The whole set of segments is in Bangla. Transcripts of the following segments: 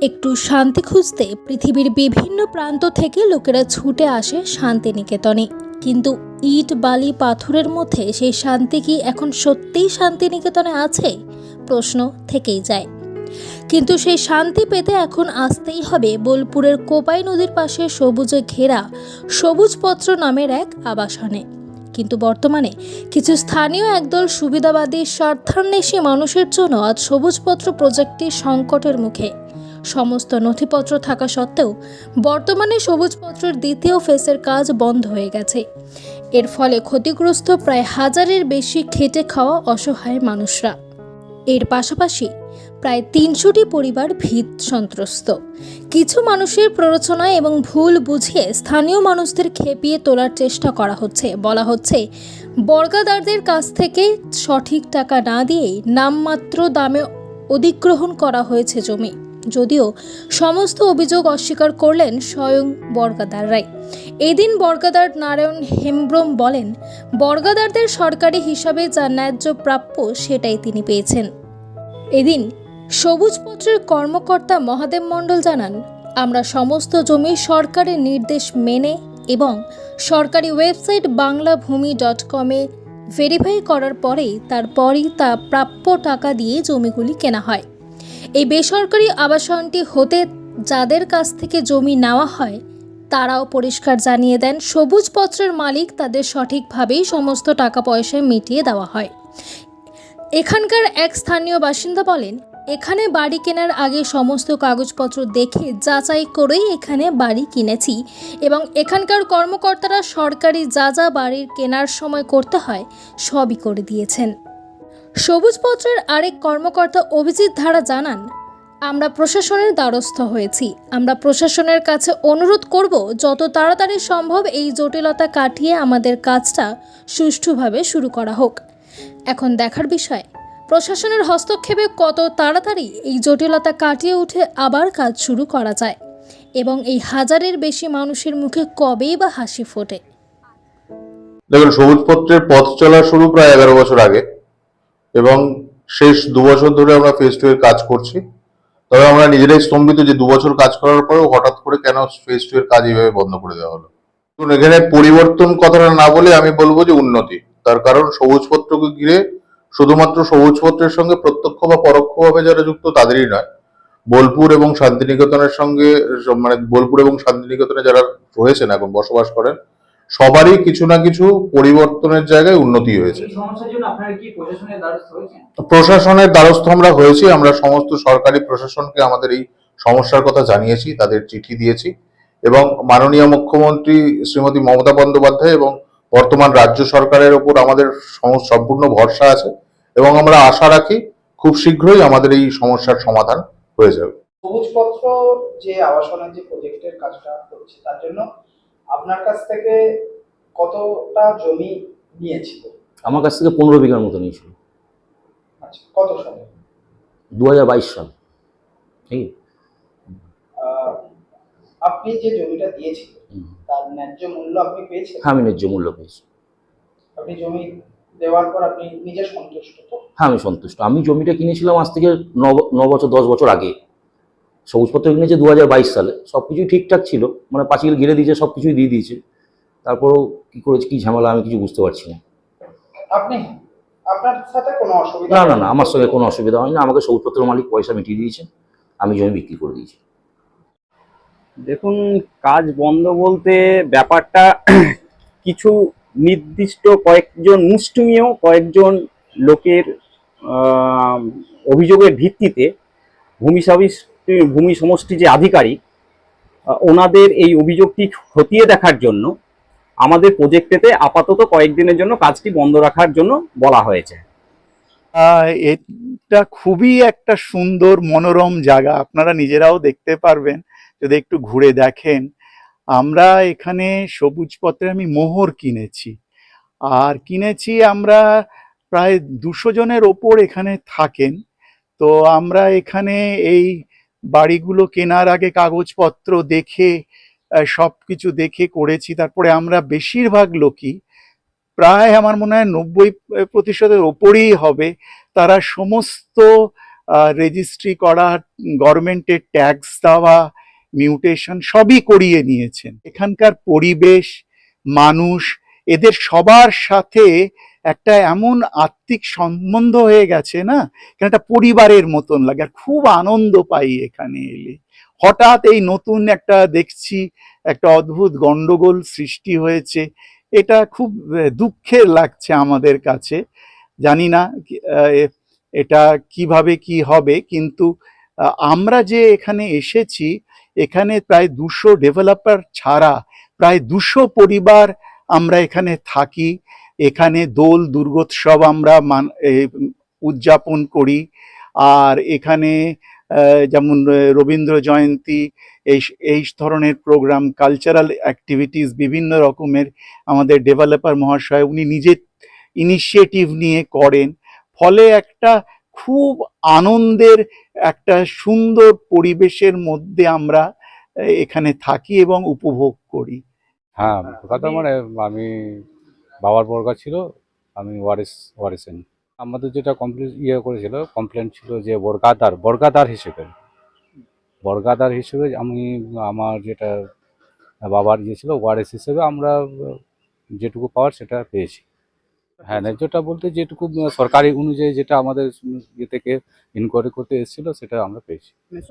একটু শান্তি খুঁজতে পৃথিবীর বিভিন্ন প্রান্ত থেকে লোকেরা ছুটে আসে শান্তিনিকেতনে। কিন্তু ইট, বালি, পাথরের মধ্যে সেই শান্তি কি এখন সত্যিই শান্তিনিকেতনে আছে? প্রশ্ন থেকেই যায়। কিন্তু সেই শান্তি পেতে এখন আসতেই হবে বোলপুরের কোপাই নদীর পাশে সবুজে ঘেরা সবুজপত্র নামের এক আবাসনে। কিন্তু বর্তমানে কিছু স্থানীয় একদল সুবিধাবাদী স্বার্থান্বেষী মানুষের জন্য আজ সবুজপত্র প্রজেক্টটি সংকটের মুখে। সমস্ত নথিপত্র থাকা সত্ত্বেও বর্তমানে সবুজপত্রের দ্বিতীয় ফেসের কাজ বন্ধ হয়ে গেছে। এর ফলে ক্ষতিগ্রস্ত প্রায় হাজারের বেশি খেটে খাওয়া অসহায় মানুষরা। এর পাশাপাশি প্রায় তিনশোটি পরিবার ভীত সন্ত্রস্ত। কিছু মানুষের প্ররোচনায় এবং ভুল বুঝিয়ে স্থানীয় মানুষদের খেপিয়ে তোলার চেষ্টা করা হচ্ছে। বলা হচ্ছে, বর্গাদারদের কাছ থেকে সঠিক টাকা না দিয়েই নামমাত্র দামে অধিগ্রহণ করা হয়েছে জমি। যদিও সমস্ত অভিযোগ অস্বীকার করলেন স্বয়ং বর্গাদার রায়। এদিন বর্গাদার নারায়ণ হেমব্রম বলেন, বর্গাদারদের সরকারি হিসাবে যা ন্যায্য প্রাপ্য সেটাই তিনি পেয়েছেন। এদিন সবুজপত্রের কর্মকর্তা মহাদেব মণ্ডল জানান, আমরা সমস্ত জমি সরকারের নির্দেশ মেনে এবং সরকারি ওয়েবসাইট বাংলা ভূমি ডট কমে ভেরিফাই করার পরেই তারপরই তা প্রাপ্য টাকা দিয়ে জমিগুলি কেনা হয়। এই বেসরকারি আবাসনটি হতে যাদের কাছ থেকে জমি নেওয়া হয়, তারাও পরিষ্কার জানিয়ে দেন সবুজপত্রের মালিক তাদের সঠিকভাবেই সমস্ত টাকা পয়সা মিটিয়ে দেওয়া হয়। এখানকার এক স্থানীয় বাসিন্দা বলেন, এখানে বাড়ি কেনার আগে সমস্ত কাগজপত্র দেখে যাচাই করেই এখানে বাড়ি কিনেছি এবং এখানকার কর্মকর্তারা সরকারি যা যা বাড়ির কেনার সময় করতে হয়, সবই করে দিয়েছেন। সবুজপত্রের আরেক কর্মকর্তা অভিজিৎ ধারা জানান, আমরা প্রশাসনের দ্বারস্থ হয়েছি। আমরা প্রশাসনের কাছে অনুরোধ করব, যত তাড়াতাড়ি সম্ভব এই জটিলতা কাটিয়ে আমাদের কাজটা সুষ্ঠুভাবে শুরু করা হোক। এখন দেখার বিষয়, প্রশাসনের হস্তক্ষেপে কত তাড়াতাড়ি এই জটিলতা কাটিয়ে উঠে আবার কাজ শুরু করা যায় এবং এই হাজারের বেশি মানুষের মুখে কবেই বা হাসি ফোটে? দেখুন, সবুজপত্রের পথ চলা শুরু প্রায় এগারো বছর আগে। এবং শেষ দু বছর ধরে আমরা ফেজ টু এর কাজ করছি। তবে আমরা নিজেরাই স্তম্ভিত যে দু বছর কাজ করার পরেও হঠাৎ করে কেন ফেজ টু এর কাজ এইভাবে বন্ধ করে দেওয়া হলো? এখানে পরিবর্তন কথাটা না বলে আমি বলব যে উন্নতি। তার কারণ সবুজপত্রকে ঘিরে শুধুমাত্র সবুজপত্রের সঙ্গে প্রত্যক্ষ বা পরোক্ষভাবে যারা যুক্ত তাদেরই নয়। বোলপুর এবং শান্তিনিকেতনের সঙ্গে মানে বোলপুর এবং শান্তিনিকেতনে যারা রয়েছেন, এখন বসবাস করেন সবারই কিছু না কিছু পরিবর্তনের জায়গায় উন্নতি হয়েছে। এই সমস্যার জন্য আপনারা কি প্রশাসনের দ্বারস্থ হয়েছেন? প্রশাসনের দ্বারস্থ আমরা হয়েছি আমরা সমস্ত সরকারি প্রশাসনকে আমাদের এই সমস্যার কথা জানিয়েছি তাদের চিঠি দিয়েছি এবং মাননীয় মুখ্যমন্ত্রী শ্রীমতী মমতা বন্দ্যোপাধ্যায় এবং বর্তমান রাজ্য সরকারের ওপর আমাদের সম্পূর্ণ ভরসা আছে এবং আমরা আশা রাখি খুব শীঘ্রই আমাদের এই সমস্যার সমাধান হয়ে যাবে। সবুজপত্র যে আবাসনের যে প্রজেক্টের কাজটা করছে তার জন্য আপনার কাছ থেকে কতটা জমি নিয়েছিল? আমার কাছ থেকে পনেরো বিঘার মতো নিয়েছিল। আচ্ছা কত সালে? দু হাজার বাইশ সাল। ঠিক আপনি যে জমিটা দিয়েছিলেন তার ন্যায্য মূল্য আপনি পেয়েছেন হ্যাঁ আমি ন্যায্য মূল্য পেয়েছি। আপনি জমি দেওয়ার পর আপনি নিজে সন্তুষ্ট তো? হ্যাঁ আমি সন্তুষ্ট। আমি জমিটা কিনেছিলাম আজ থেকে ন ন বছর দশ বছর আগে। সবুজপত্র কিনেছে দু হাজার বাইশ সালে। সব কিছুই ঠিকঠাক ছিল। মানে পাঁচিল ঘিরে দিয়েছে সব কিছুই দিয়ে দিয়েছে। তারপরেও কি করেছে কি ঝামেলা আমি কিছু বুঝতে পারছি না। আপনি আপনার সাথে কোনো অসুবিধা না না না আমার সঙ্গে কোনো অসুবিধা হয়নি। আমাকে সবুজপত্রের মালিক পয়সা মিটিয়ে দিয়েছে। আমি জমি বিক্রি করে দিয়েছি। দেখুন কাজ বন্ধ বলতে ব্যাপারটা কিছু নির্দিষ্ট কয়েকজন মুষ্টিমেয় কয়েকজন লোকের অভিযোগের ভিত্তিতে ভূমি সমষ্টি ভূমি সমষ্টি যে আধিকারিক ওনাদের এই অভিযোগটি খতিয়ে দেখার জন্য, আমাদের প্রজেক্টেতে আপাতত কয়েকদিনের জন্য কাজটি বন্ধ রাখার জন্য বলা হয়েছে। এটা খুবই একটা সুন্দর মনোরম জায়গা, আপনারা নিজেরাও দেখতে পারবেন, যদি একটু ঘুরে দেখেন। আমরা এখানে সবুজ পত্রে আমি মোহর কিনেছি, আর কিনেছি আমরা প্রায় দুশো জনের ওপর এখানে থাকেন। তো আমরা এখানে এই বাড়িগুলো কেনার আগে কাগজপত্র দেখে সব কিছু দেখে করেছি। তারপরে আমরা বেশিরভাগ লোকই, প্রায় আমার মনে হয় নব্বই প্রতিশতের ওপরেই হবে, তারা সমস্ত রেজিস্ট্রি করা, গভর্নমেন্টের ট্যাক্স দেওয়া মিউটেশন সবই করিয়ে নিয়েছেন। এখানকার পরিবেশ, মানুষ, এদের সবার সাথে একটা এমন আত্মিক সম্বন্ধ হয়ে গেছে, না? এখানে একটা পরিবারের মতন লাগে, আর খুব আনন্দ পাই এখানে এলে। হঠাৎ এই নতুন একটা দেখছি, একটা অদ্ভুত গন্ডগোল সৃষ্টি হয়েছে। এটা খুব দুঃখের লাগছে আমাদের কাছে। জানি না এটা কীভাবে কি হবে, কিন্তু আমরা যে এখানে এসেছি, এখানে প্রায় দুশো ডেভেলপার ছাড়া, প্রায় দুশো পরিবার আমরা এখানে থাকি। এখানে দোল দুর্গোৎসব আমরা মান উদযাপন করি। আর এখানে যেমন রবীন্দ্র জয়ন্তী, এই এই ধরনের প্রোগ্রাম কালচারাল অ্যাক্টিভিটিস বিভিন্ন রকমের আমাদের ডেভেলপার মহাশয়, উনি নিজে ইনিশিয়েটিভ নিয়ে করেন। ফলে একটা খুব আনন্দের, একটা সুন্দর পরিবেশের মধ্যে আমরা এখানে থাকি এবং উপভোগ করি। হ্যাঁ কথা মানে আমি বাবার বর্গা ছিল, আমি ওয়ারিস, ওয়ারিসেন। আমাদের যেটা কমপ্লিট ইয়ে করেছিল কমপ্লেন ছিল যে বর্গাদার বর্গাদার হিসেবে। বর্গাদার হিসেবে আমি, আমার যেটা বাবার ইয়ে ছিল, ওয়ারিস হিসেবে আমরা যেটুকু পাওয়ার সেটা পেয়েছি। হ্যাঁ ন্যায্যটা বলতে যেটুকু সরকারি অনুযায়ী যেটা আমাদের ইয়ে থেকে ইনকোয়ারি করতে এসেছিল, সেটা আমরা পেয়েছি।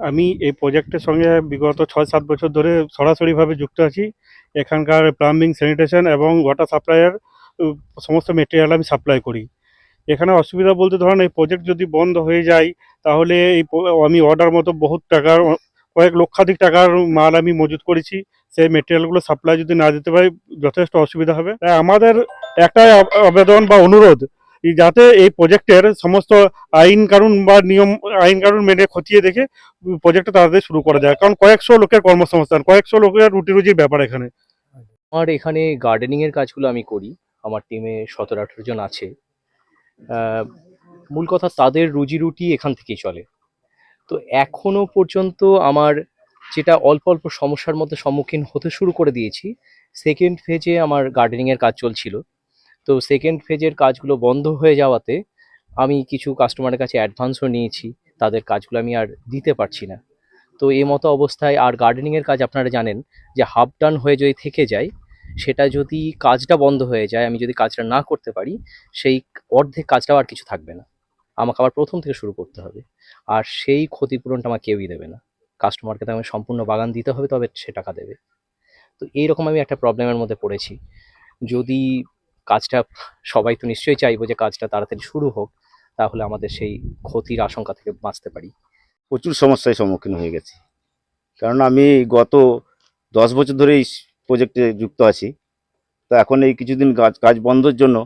আমি এই প্রজেক্টের সঙ্গে বিগত ছয়, সাত বছর ধরে সরাসরিভাবে যুক্ত আছি। এখানকার প্লাম্বিং স্যানিটেশন এবং ওয়াটার সাপ্লাইয়ের সমস্ত মেটেরিয়াল আমি সাপ্লাই করি। এখানে অসুবিধা বলতে ধরেন, এই প্রজেক্ট যদি বন্ধ হয়ে যায়, তাহলে এই আমি অর্ডার মতো বহুত টাকার, কয়েক লক্ষাধিক টাকার মাল আমি মজুত করেছি। সেই মেটেরিয়ালগুলো সাপ্লাই যদি না দিতে পারি, যথেষ্ট অসুবিধা হবে। তাই আমাদের একটাই আবেদন বা অনুরোধ যাতে এই প্রজেক্টের সমস্ত আইন কানুন বা নিয়ম, আইন কানুন মেনে খতিয়ে দেখে প্রজেক্টটা তাড়াতাড়ি শুরু করা যায়। কারণ কয়েকশো লোকের কর্মসংস্থান, কয়েকশো লোকের রুটি রুজির ব্যাপার এখানে। আমার এখানে গার্ডেনিং এর কাজগুলো আমি করি। আমার টিমে সতেরো, আঠেরো জন আছে। মূল কথা তাদের রুজি রুটি এখান থেকেই চলে। তো এখনও পর্যন্ত আমার যেটা অল্প অল্প সমস্যার মধ্যে সম্মুখীন হতে শুরু করে দিয়েছি সেকেন্ড ফেজে আমার গার্ডেনিংয়ের কাজ চলছিল। তো সেকেন্ড ফেজের কাজগুলো বন্ধ হয়ে যাওয়াতে আমি কিছু কাস্টমারের কাছে অ্যাডভান্সও নিয়েছি, তাদের কাজগুলো আমি আর দিতে পারছি না। তো এই মতো অবস্থায় আর গার্ডেনিংয়ের কাজ আপনারা জানেন যে হাফ ডান হয়ে যদি থেকে যায় সেটা যদি কাজটা বন্ধ হয়ে যায়, আমি যদি কাজটা না করতে পারি, সেই অর্ধেক কাজটাও আর কিছু থাকবে না। আমাকে আবার প্রথম থেকে শুরু করতে হবে। আর সেই ক্ষতিপূরণটা আমার কেউই দেবে না। কাস্টমারকে তো আমি সম্পূর্ণ বাগান দিতে হবে, তবে সে টাকা দেবে। তো এইরকম আমি একটা প্রবলেমের মধ্যে পড়েছি। যদি কাজটা, সবাই তো নিশ্চয়ই চাইব যে কাজটা তাড়াতাড়ি শুরু হোক, তাহলে আমাদের সেই ক্ষতির আশঙ্কা থেকে বাঁচতে পারি। প্রচুর সমস্যায় সম্মুখীন হয়ে গেছি। কারণ আমি গত দশ বছর ধরে এই প্রজেক্টে যুক্ত আছি। তো এখন এই কিছুদিন কাজ কাজ বন্ধের জন্য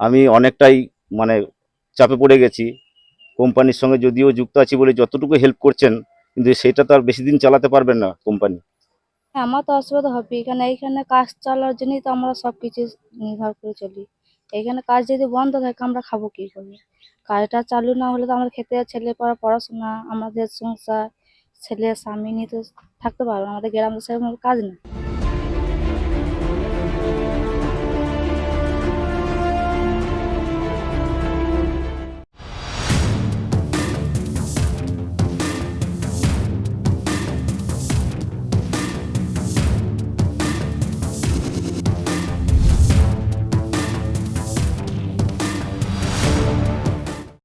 আমি অনেকটাই মানে চাপে পড়ে গেছি। কোম্পানির সঙ্গে যদিও যুক্ত আছি বলে যতটুকু হেল্প করছেন, কিন্তু সেটা তো আর বেশি দিন চালাতে পারবেন না কোম্পানি। হ্যাঁ আমার তো অসুবিধা হবে। এখানে এইখানে কাজ চালার জন্যই তো আমরা সব কিছু নির্ভর করে চলি। এখানে কাজ যদি বন্ধ থাকে, আমরা খাব কি করে? কাজটা চালু না হলে তো আমাদের খেতে ছেলে পড়া, পড়াশোনা, আমাদের সংসার, ছেলে, স্বামী নিয়ে তো থাকতে পারব না। আমাদের গ্রামে সেরকম কাজ নেই।